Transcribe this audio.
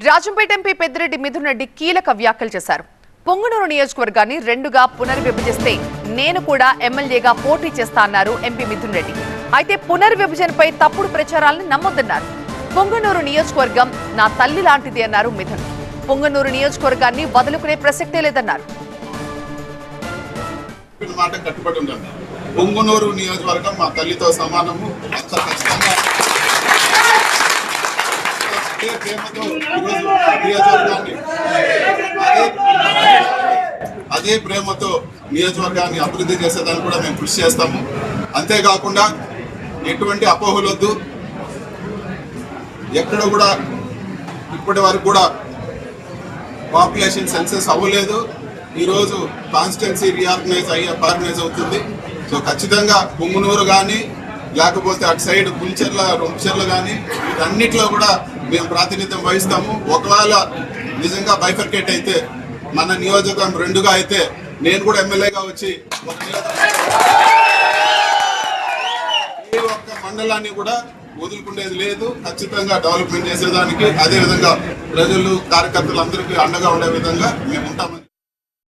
Rajampet MP Peddireddy Mithun Reddy కీలక వ్యాఖ్యలు చేశారు. పొంగునూరు నియోజకవర్గాన్ని రెండుగా పునర్విభజిస్తే నేను కూడా ఎమ్మెల్యేగా పోటీ చేస్తా అన్నారు ఎంపీ మిథున్ రెడ్డి. అయితే పునర్విభజనపై తప్పుడు ప్రచారాలను నమ్మొద్దన్నారు. పొంగనూరు నియోజకవర్గం నా తల్లి లాంటిది అన్నారు మిథున్. పొంగనూరు నియోజకవర్గాన్ని వదులుకునే ప్రసక్తే లేదన్నారు. పొంగునూరు నియోజకవర్గం మా తల్లితో సమానము. ప్రేమతో నియోజకవర్గాన్ని అదే అదే ప్రేమతో నియోజకవర్గాన్ని అభివృద్ధి చేసేదాన్ని కూడా మేము కృషి చేస్తాము. అంతేకాకుండా ఎటువంటి అపోహలొద్దు ఎక్కడ కూడా ఇప్పటి వరకు కూడా పాపులేషన్ సెన్సెస్ అవ్వలేదు. ఈరోజు కాన్స్టిట్యున్సీ రీఆర్గనైజ్ అయ్యే ఆర్గనైజ్ అవుతుంది. సో ఖచ్చితంగా కుమ్మునూరు కానీ లేకపోతే అటు సైడ్ పులిచెర్ల రొంచెర్లు కానీ వీటన్నిటిలో కూడా మేము ప్రాతినిధ్యం వహిస్తాము. ఒకవేళ నిజంగా బైఫర్కేట్ అయితే మన నియోజకవర్గం రెండుగా అయితే నేను కూడా ఎమ్మెల్యేగా వచ్చి ఒక ఏ ఒక్క మండలాన్ని కూడా వదులుకునేది లేదు. ఖచ్చితంగా డెవలప్మెంట్ చేసేదానికి. అదే విధంగా ప్రజలు కార్యకర్తలు అందరికీ అండగా ఉండే విధంగా మేము ఉంటామని